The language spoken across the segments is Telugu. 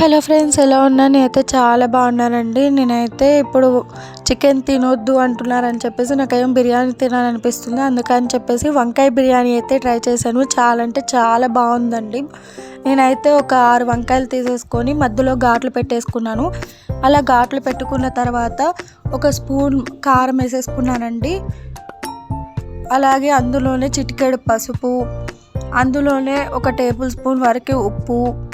హలో ఫ్రెండ్స్ ఎలా ఉన్నా నేనైతే చాలా బాగున్నానండి. నేనైతే ఇప్పుడు చికెన్ తినొద్దు అంటున్నారని చెప్పేసి నాకేం బిర్యానీ తినాలనిపిస్తుంది. అందుకని చెప్పేసి వంకాయ బిర్యానీ అయితే ట్రై చేశాను. చాలా అంటే చాలా బాగుందండి. నేనైతే ఒక ఆరు వంకాయలు తీసేసుకొని మధ్యలో ఘాట్లు పెట్టేసుకున్నాను. అలా ఘాట్లు పెట్టుకున్న తర్వాత ఒక స్పూన్ కారం వేసేసుకున్నానండి. అలాగే అందులోనే చిటికెడు పసుపు అందులోనే ఒక టేబుల్ స్పూన్ వరకు ఉప్పు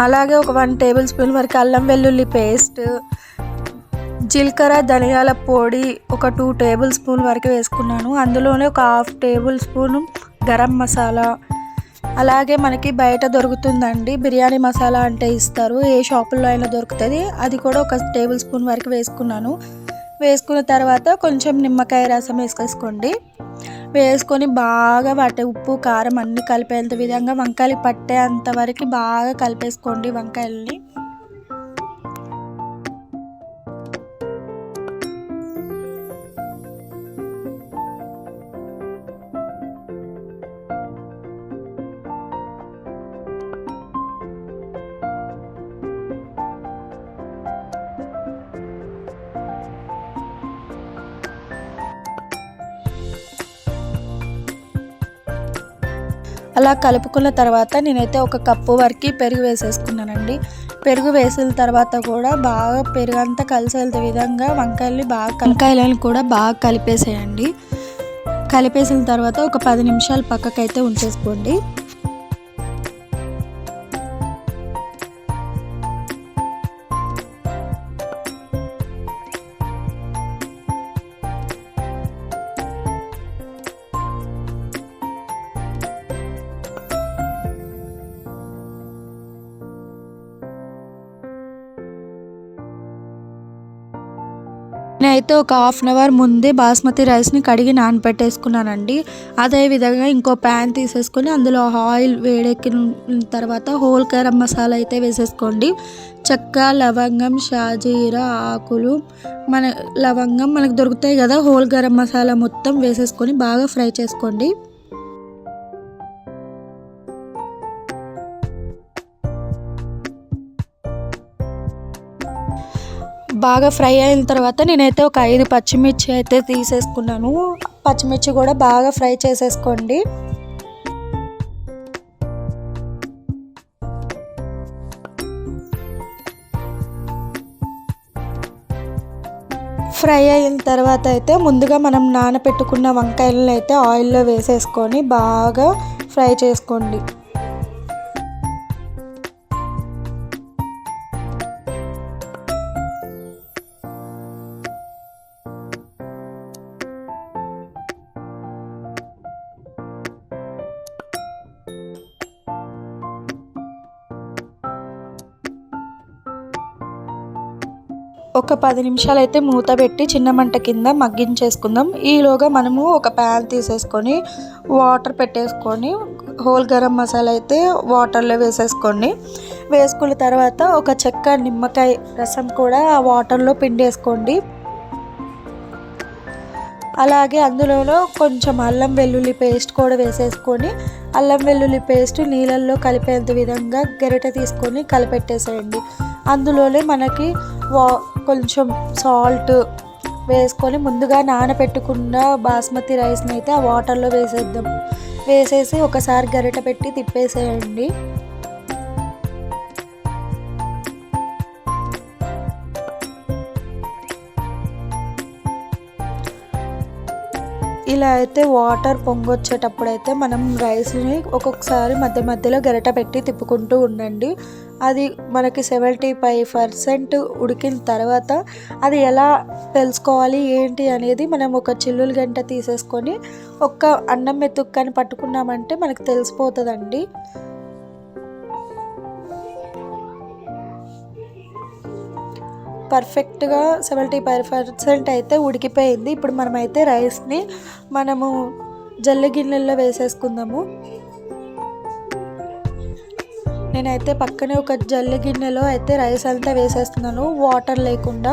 అలాగే ఒక వన్ టేబుల్ స్పూన్ వరకు అల్లం వెల్లుల్లి పేస్ట్ జీలకర్ర ధనియాల పొడి ఒక టూ టేబుల్ స్పూన్ వరకు వేసుకున్నాను. అందులోనే ఒక half tablespoon garam masala. అలాగే మనకి బయట దొరుకుతుందండి బిర్యానీ మసాలా అంటే ఇస్తారు. ఏ షాపుల్లో అయినా దొరుకుతుంది. అది కూడా ఒక టేబుల్ స్పూన్ వరకు వేసుకున్నాను. వేసుకున్న తర్వాత కొంచెం నిమ్మకాయ రసం వేసేసుకోండి. వేసుకొని బాగా వాటి ఉప్పు కారం అన్నీ కలిపేంత విధంగా వంకాయలు పట్టేంత వరకు బాగా కలిపేసుకోండి వంకాయల్ని. అలా కలుపుకున్న తర్వాత నేనైతే ఒక కప్పు వరకు పెరుగు వేసేసుకున్నానండి. పెరుగు వేసిన తర్వాత కూడా బాగా పెరుగు అంతా కలిసేంత విధంగా వంకాయలు బాగా వంకాయలను కూడా బాగా కలిపేసేయండి. కలిపేసిన తర్వాత ఒక పది నిమిషాలు పక్కకైతే ఉంచేసుకోండి. నేనైతే ఒక హాఫ్ అన్ అవర్ ముందే బాస్మతి రైస్ని కడిగి నానబెట్టేసుకున్నానండి. అదేవిధంగా ఇంకో ప్యాన్ తీసేసుకొని అందులో ఆయిల్ వేడెక్కిన తర్వాత హోల్ గరం మసాలా అయితే వేసేసుకోండి. చెక్క లవంగం షాజీరా ఆకులు మన లవంగం మనకు దొరుకుతాయి కదా హోల్ గరం మసాలా మొత్తం వేసేసుకొని బాగా ఫ్రై చేసుకోండి. బాగా ఫ్రై అయిన తర్వాత నేనైతే ఒక ఐదు పచ్చిమిర్చి అయితే తీసేసుకున్నాను. పచ్చిమిర్చి కూడా బాగా ఫ్రై చేసేసుకోండి. ఫ్రై అయిన తర్వాత అయితే ముందుగా మనం నానబెట్టుకున్న వంకాయలను అయితే ఆయిల్లో వేసేసుకొని బాగా ఫ్రై చేసుకోండి. ఒక పది నిమిషాలు అయితే మూత పెట్టి చిన్న మంట కింద మగ్గించేసుకుందాం. ఈలోగా మనము ఒక ప్యాన్ తీసేసుకొని వాటర్ పెట్టేసుకొని హోల్ గరం మసాలా అయితే వాటర్లో వేసేసుకోండి. వేసుకున్న తర్వాత ఒక చెక్క నిమ్మకాయ రసం కూడా ఆ వాటర్లో పిండేసుకోండి. అలాగే అందులోనూ కొంచెం అల్లం వెల్లుల్లి పేస్ట్ కూడా వేసేసుకొని అల్లం వెల్లుల్లి పేస్ట్ నీళ్ళల్లో కలిపేంత విధంగా గరిట తీసుకొని కలిపెట్టేసేయండి. అందులోనే మనకి వా కొంచెం సాల్ట్ వేసుకొని ముందుగా నానబెట్టుకున్న బాస్మతి రైస్ని అయితే ఆ వాటర్లో వేసేద్దాం. వేసేసి ఒకసారి గరిట పెట్టి తిప్పేసేయండి. ఇలా అయితే వాటర్ పొంగొచ్చేటప్పుడు అయితే మనం రైస్ని ఒక్కొక్కసారి మధ్య మధ్యలో గరిట పెట్టి తిప్పుకుంటూ ఉండండి. అది మనకి సెవెంటీ ఫైవ్ పర్సెంట్ ఉడికిన తర్వాత అది ఎలా తెలుసుకోవాలి ఏంటి అనేది మనం ఒక చిల్లులు గంట తీసేసుకొని ఒక్క అన్నం మెతుక్కని పట్టుకున్నామంటే మనకు తెలిసిపోతుందండి. పర్ఫెక్ట్గా సెవెంటీ ఫైవ్ పర్సెంట్ అయితే ఉడికిపోయింది. ఇప్పుడు మనమైతే రైస్ని మనము జల్లి గిన్నెల్లో వేసేసుకుందాము. నేనైతే పక్కనే ఒక జల్లి గిన్నెలో అయితే రైస్ అంతా వేసేస్తున్నాను వాటర్ లేకుండా.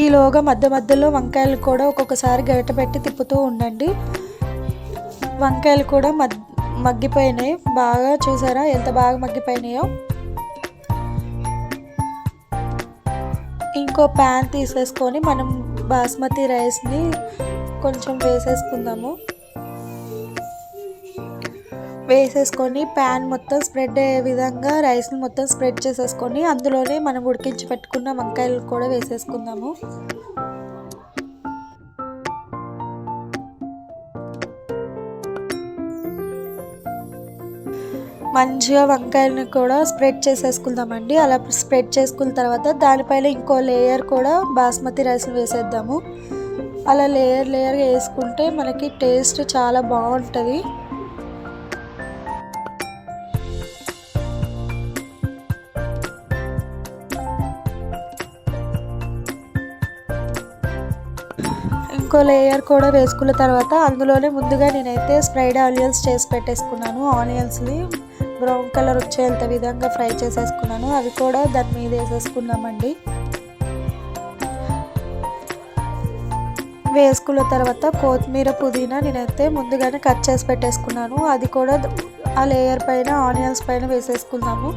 ఈలోగా మధ్య మధ్యలో వంకాయలు కూడా ఒక్కొక్కసారి గరిట పెట్టి తిప్పుతూ ఉండండి. వంకాయలు కూడా మగ్ మగ్గిపోయినాయి. బాగా చూసారా? ఎంత బాగా మగ్గిపోయినాయో? ఇంకో ప్యాన్ తీసేసుకొని మనం బాస్మతి రైస్ని కొంచెం వేసేసుకుందాము. వేసేసుకొని ప్యాన్ మొత్తం స్ప్రెడ్ అయ్యే విధంగా రైస్ని మొత్తం స్ప్రెడ్ చేసేసుకొని అందులోనే మనం ఉడికించి పెట్టుకున్న వంకాయలు కూడా వేసేసుకుందాము. మంచిగా వంకాయలని కూడా స్ప్రెడ్ చేసేసుకుందామండి. అలా స్ప్రెడ్ చేసుకున్న తర్వాత దానిపైన ఇంకో లేయర్ కూడా బాస్మతి రైస్ వేసేద్దాము. అలా లేయర్ లేయర్గా వేసుకుంటే మనకి టేస్ట్ చాలా బాగుంటుంది. ఇంకో లేయర్ కూడా వేసుకున్న తర్వాత అందులోనే ముందుగా నేనైతే స్ప్రైడ్ ఆనియన్స్ చేసి పెట్టేసుకున్నాను. ఆనియన్స్ని బ్రౌన్ కలర్ వచ్చేంత విధంగా ఫ్రై చేసేసుకున్నాను. అవి కూడా దాని మీద వేసేసుకున్నామండి వేసుకున్న తర్వాత కొత్తిమీర పుదీనా నేనైతే ముందుగానే కట్ చేసి పెట్టేసుకున్నాను. అది కూడా ఆ లేయర్ పైన ఆనియన్స్ పైన వేసేసుకుందాము.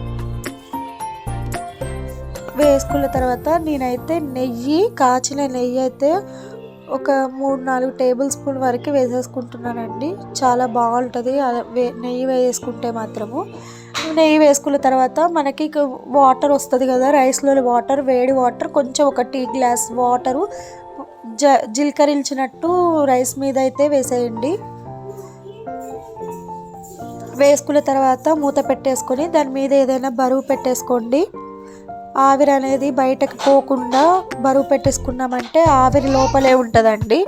వేసుకున్న తర్వాత నేనైతే నెయ్యి కాచిన నెయ్యి అయితే ఒక మూడు నాలుగు టేబుల్ స్పూన్ వరకు వేసేసుకుంటున్నానండి. చాలా బాగుంటుంది. నెయ్యి వేసుకుంటే మాత్రము. నెయ్యి వేసుకున్న తర్వాత మనకి వాటర్ వస్తుంది కదా రైస్లో వాటర్ వేడి వాటర్ కొంచెం ఒక టీ గ్లాస్ వాటరు జ జీలకరించినట్టు రైస్ మీద అయితే వేసేయండి. వేసుకున్న తర్వాత మూత పెట్టేసుకొని దాని మీద ఏదైనా బరువు పెట్టేసుకోండి. ఆవిరి అనేది బయటకు పోకుండా బరువు పెట్టేసుకున్నామంటే ఆవిరి లోపలే ఉంటుందండి.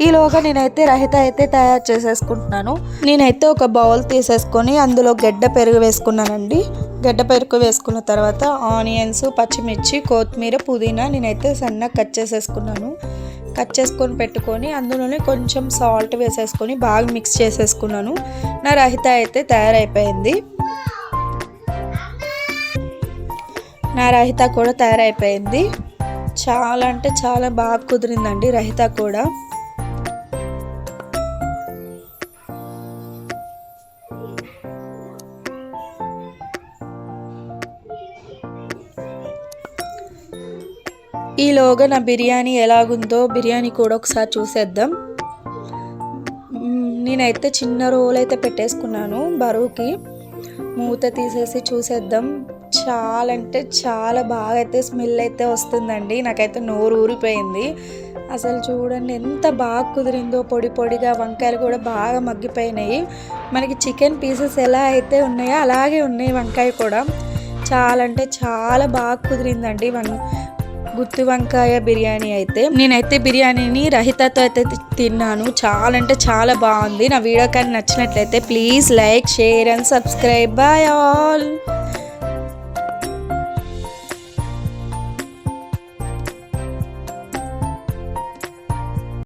ఈలోగా నేనైతే రహిత అయితే తయారు చేసేసుకుంటున్నాను. నేనైతే ఒక బౌల్ తీసేసుకొని అందులో గడ్డ పెరుగు వేసుకున్నానండి. గడ్డ పెరుగు వేసుకున్న తర్వాత ఆనియన్స్ పచ్చిమిర్చి కొత్తిమీర పుదీనా నేనైతే సన్నగా కట్ చేసేసుకున్నాను. కట్ చేసుకొని పెట్టుకొని అందులోనే కొంచెం సాల్ట్ వేసేసుకొని బాగా మిక్స్ చేసేసుకున్నాను. నా రహిత అయితే తయారైపోయింది. నా రహిత కూడా తయారైపోయింది. చాలా అంటే చాలా బాగా కుదిరిందండి రహిత కూడా. ఈలోగా నా బిర్యానీ ఎలాగుందో బిర్యానీ కూడా ఒకసారి చూసేద్దాం. నేనైతే చిన్న రోల్ అయితే పెట్టేసుకున్నాను బరువుకి. మూత తీసేసి చూసేద్దాం. చాలా అంటే చాలా బాగా అయితే స్మెల్ అయితే వస్తుందండి. నాకైతే నోరు ఊరిపోయింది. అసలు చూడండి ఎంత బాగా కుదిరిందో పొడి పొడిగా వంకాయలు కూడా బాగా మగ్గిపోయినాయి. మనకి చికెన్ పీసెస్ ఎలా అయితే ఉన్నాయో అలాగే ఉన్నాయి వంకాయ కూడా. చాలా అంటే చాలా బాగా కుదిరిందండి వన్ గుత్తి వంకాయ బిర్యానీ అయితే. నేనైతే బిర్యానీని రహితతో అయితే తిన్నాను. చాలా అంటే చాలా బాగుంది. నా వీడియో కానీ నచ్చినట్లయితే please like share and subscribe. Bye all